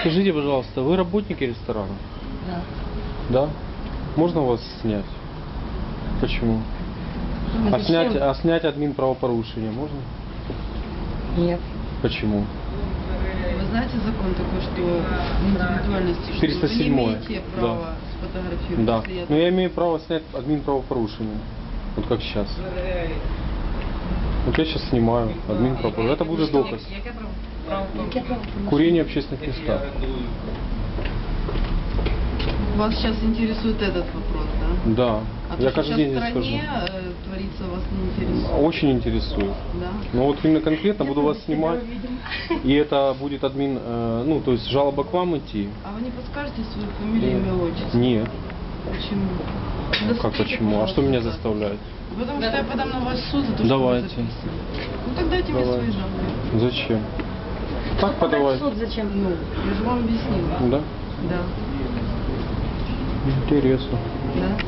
Скажите, пожалуйста, вы работники ресторана? Да. Да? Можно вас снять? Почему? Ну, А снять, а снять админ правопорушения можно? Нет. Почему? Вы знаете закон такой, что индивидуальности, что вы 407, не имеете да. права сфотографировать. Да. я Но я имею право снять админ правопорушения. Вот как сейчас. Вот я сейчас снимаю админ правопорушения. Это будет доказ. Курение в общественных местах. Вас сейчас интересует этот вопрос, да? Да. А то, я что каждый день в здесь стране э, творится, вас не интересует. Очень интересует. Да? Но вот именно конкретно буду вас снимать. И это будет админ, э, ну, то есть жалоба к вам идти. А вы не подскажете свою фамилию, имя, отчество? Нет. Почему? Ну, как почему? А что меня заставляет? Потому что я подам на вас в суд за то, что Давайте. вы записывали. Ну так дайте мне Давайте. свои жалобы. Зачем? Так подавай. Суд зачем? Ну, я же вам объяснила. Да? Да. Интересно. Да.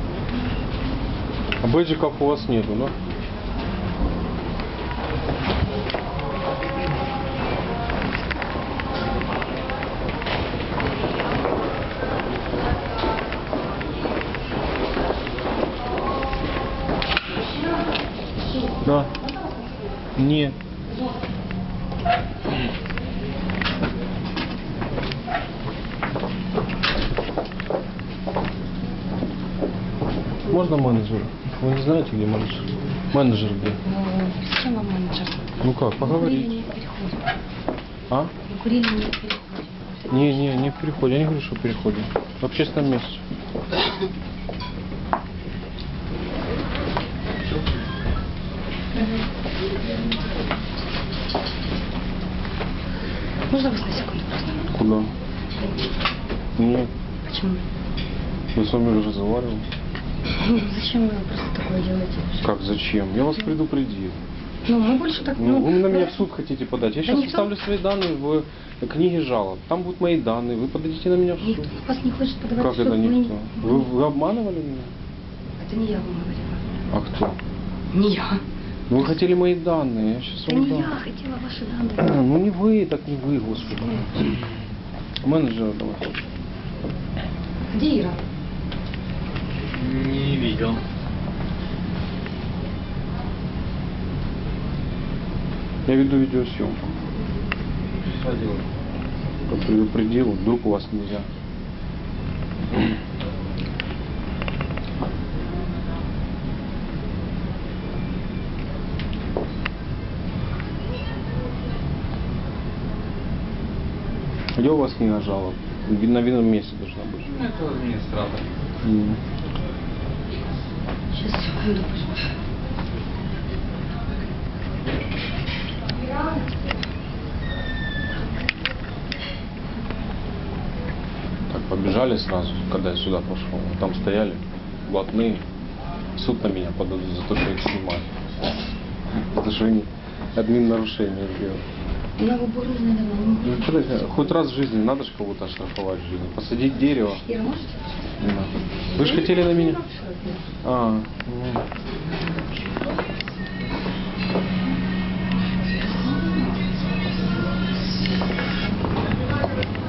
А бейджиков у вас нету? Да. Можно менеджер? Вы не знаете, где менеджер? Менеджер где? Ну, зачем вам менеджер? Ну как, поговорить. не переходим. А? Курили не переходим. Не, не, не в переходе. Я не говорю, что в переходе. В общественном месте. Можно вас на секунду просто? Куда? Нет. Почему? Мы с вами уже разговаривали. Ну, зачем вы просто такое делаете? Как, зачем? Я вас предупредил. Ну, мы больше так... Ну, вы на меня да. в суд хотите подать. Я Да сейчас никто- оставлю свои данные в книге жалоб. Там будут мои данные. Вы подадите на меня в суд. Никто вас не хочет подавать Как в суд. это никто? Вы, вы обманывали меня? Это не я вам говорила. А кто? Не я. Ну, вы хотели мои данные. Я сейчас Это вам не дам. я хотела ваши данные. Ну не вы, так не вы, господи. Менеджера давай. Где Ира? Не видел. Я веду видеосъемку. Как предупредил, вдруг у вас нельзя. Где у вас книга жалоб? На видном месте должна быть. Ну, это администратор. М. Сейчас, секунду, пожалуйста. Так, побежали сразу, когда я сюда пошел. Там стояли блатные. Суд на меня подадут за то, что я их снимаю. За то, что они админ нарушение сделали. Ну, что Хоть раз в жизни надо же кого-то оштрафовать в жизни. Посадить дерево. Ира, можете? Не надо. Вы же хотели на меня. А, ну.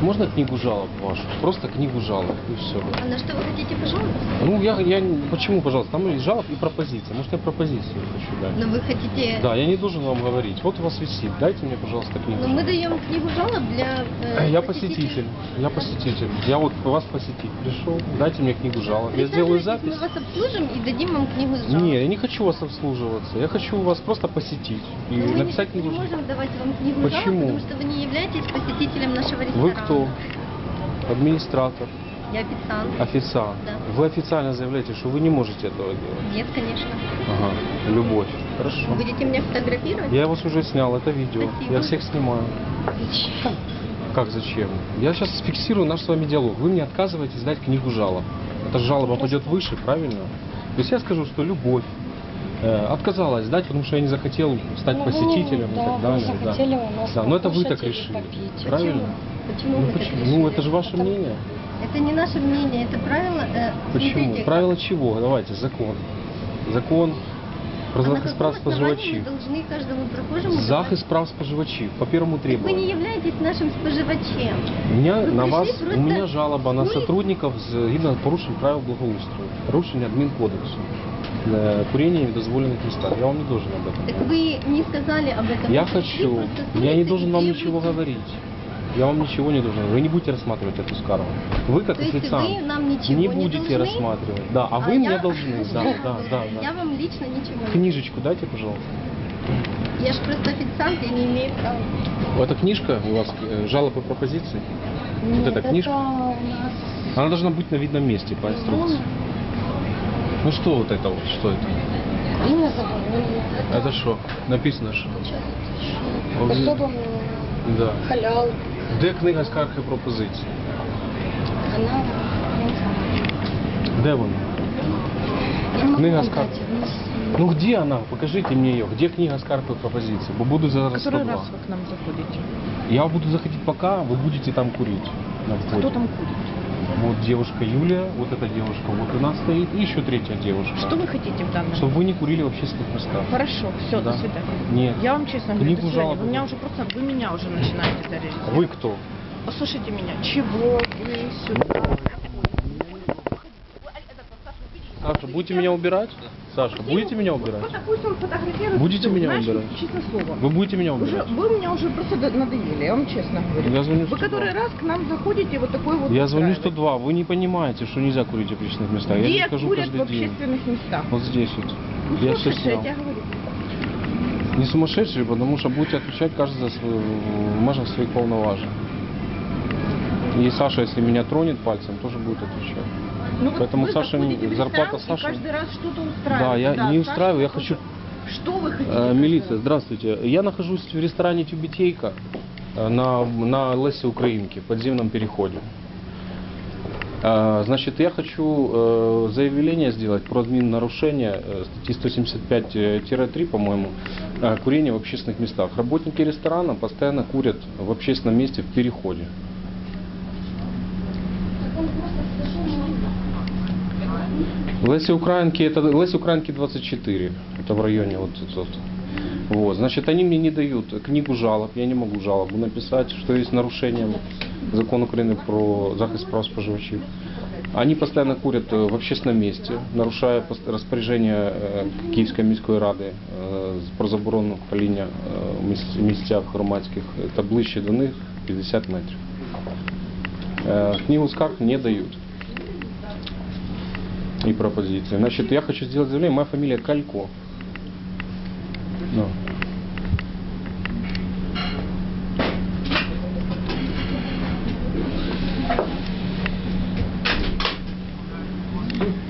Можно книгу жалоб вашу? Просто книгу жалоб и все. А на что вы хотите пожаловаться? Ну, я, я, не- почему, пожалуйста, там есть жалоб и пропозиция. Может, я пропозицию хочу дать? Но вы хотите... Да, я не должен вам говорить. Вот у вас висит. Дайте мне, пожалуйста, книгу. Но мы даем книгу жалоб для э, Я посетителей. посетитель. Я посетитель. Я вот вас посетить пришел. Дайте мне книгу жалоб. Я сделаю запись. Мы вас обслужим и дадим вам книгу жалоб. Не, я не хочу вас обслуживаться. Я хочу вас просто посетить и Но мы написать не, книгу не жалоб. можем давать вам книгу Почему? жалоб, потому что вы не являетесь посетителем нашего ресторана. Вы кто? Администратор, Я официант. официант. Да. Вы официально заявляете, что вы не можете этого делать. Нет, конечно. Ага, любовь. Хорошо. Будете меня фотографировать? Я вас уже снял, это видео. Спасибо. Я всех снимаю. Зачем? Как зачем? Я сейчас фиксирую наш с вами диалог. Вы мне отказываетесь дать книгу жалоб. Эта жалоба пойдет выше, правильно? То есть я скажу, что любовь э, отказалась дать, потому что я не захотел стать Ну, посетителем и да, так вы далее. да. да, но это вы так или решили. попить. Правильно? Почему Ну, вы так почему? решили? Ну, это же ваше мнение. Это не наше мнение, это правило. э, Почему? смотрите, Правило чего? Давайте, закон. Закон Про А на захист прав каком основании споживачів. мы должны каждому прохожему... Захист прав споживачів по первому давать? Вы не требованию. являетесь нашим споживачем. У меня Вы на пришли вас, просто у меня жалоба на хули- сотрудников згідно порушень правил благоустрою, порушення адмінкодексу, е, курение в недозволенных местах. Я вам не должен об этом. Так вы не сказали об этом. Я Вы пришли, хочу. просто Я не ходите должен и вам требуете. ничего говорить. Я вам ничего не должен. Вы не будете рассматривать эту скаргу. Вы как То есть официант вы нам ничего не будете должны? рассматривать. Да, а вы я- мне должны. Да, да, да, Я да. вам лично ничего Книжечку дайте, пожалуйста. Я же просто официант, я не имею права. Эта книжка у вас э, жалобы пропозиции? Вот эта книжка? у нас... Она должна быть на видном месте по инструкции. Ну что вот это вот? Что это? Имя заборонено. Это что? Написано что? Особо Да. халял. Де книга скарг і пропозицій? Она... я не знаю. Де вона? Я не могу Книга вам скарг. дать. У нас Ну где она? Покажите мне ее. Где книга скарг и пропозиций? Бо буду зараз Который 102. раз вы к нам заходите? Я буду заходить пока, вы будете там курить. На входе. Кто там курит? Вот девушка Юлия, вот эта девушка, вот у нас стоит, и еще третья девушка. Что вы хотите в данном? Чтобы вы не курили в общественных местах. Хорошо, все, Да. до свидания. Нет. Я вам честно говорю, Книгу до свидания. Вы меня уже просто, вы меня уже начинаете терроризировать. Вы кто? Послушайте меня, чего вы сюда? Саша, будете меня убирать? Саша, будете меня убирать? Вот пусть он фотографирует. Будете меня знаешь, убирать? Честное слово. Вы будете меня Уже, убирать? вы меня уже просто до- надоели, я вам честно говорю. Я звоню в Вы 102. который раз к нам заходите вот такой вот Я звоню устраиваете. 102. Вы не понимаете, что нельзя курить в общественных местах. Я Где не скажу курят каждый в день. общественных местах? Вот здесь вот. Ну, я слушай, я тебе говорю. Не сумасшедший, потому что будете отвечать каждый за свою, в межах своих полноважий. И Саша, если меня тронет пальцем, тоже будет отвечать. Ну, вот Поэтому вы Саша не- зарплата Саши- каждый раз что-то устраиваете. Да, я не Саша устраиваю, я хочу- Что вы хотите? Э, Милиция, здравствуйте. Я нахожусь в ресторане Тюбетейка э, на, на Лесе Украинки, подземном переходе. Э, Значит, я хочу э, заявление сделать про админ-нарушение статьи 175-3, по-моему, курение в общественных местах. Работники ресторана постоянно курят в общественном месте в переходе. Леси Украинки, это Леси Украинки 24, это в районе вот тут. Вот, значит, они мне не дают книгу жалоб, я не могу жалобу написать, что есть нарушение закона Украины про захист прав споживачів. Они постоянно курят э, в общественном месте, нарушая пос- распоряжение э, Київської міської ради е, з- про заборону паління е, в міс- місцях громадських та ближче до них 50 метрів. Е, Книгу скарг не дают и пропозиции. Значит, я хочу сделать заявление. Моя фамилия Калько. Ну.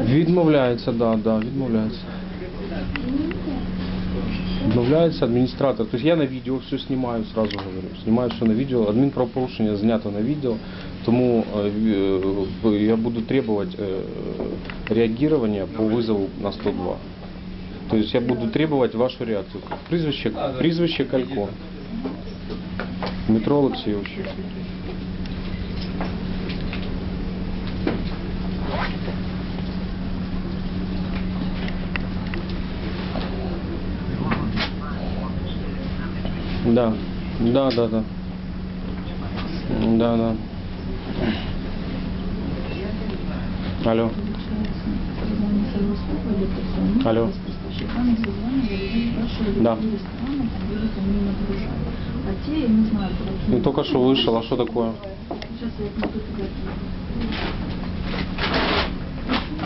Відмовляється, да, да, відмовляється. Відмовляється адміністратор. Тобто я на відео все знімаю, сразу говорю. Знімаю все на відео. Адмінправопорушення знято на відео. Тому е, е, я буду требовать е, реагирования по вызову на 102. То есть я буду требовать вашу реакцию. Прізвище, прізвище Калько. Дмитро Олексійович. Да, да, да, да. Да, да. Алло. Алло. Да. Ну, только что вышел, а что такое?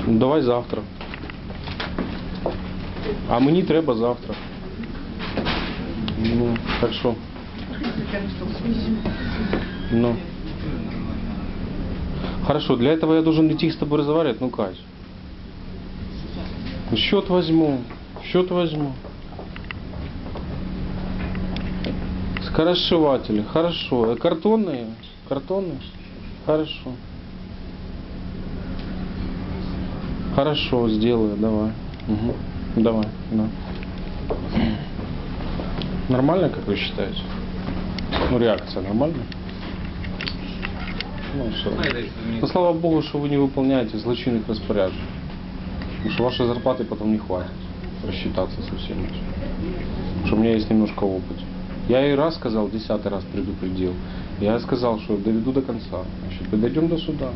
Ну, давай завтра. А мені треба завтра. Ну, так що? Ну. Хорошо, для этого я должен идти с тобой разговаривать, ну Кать. Счет возьму, счет возьму. Скоросшиватели, хорошо. Э, Картонные? Картонные? Хорошо. Хорошо, сделаю, давай. Мгм. Давай, да. Нормально, как вы считаете? Ну, реакция нормальная? Ну, все. Ну, слава богу, что вы не выполняете злочинных распоряжений. Потому что вашей зарплаты потом не хватит. рассчитаться со всеми. Потому что у меня есть немножко опыт. Я и раз сказал, десятый раз предупредил. Я сказал, что доведу до конца. Значит, дойдем до суда.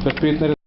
Сейчас приедет на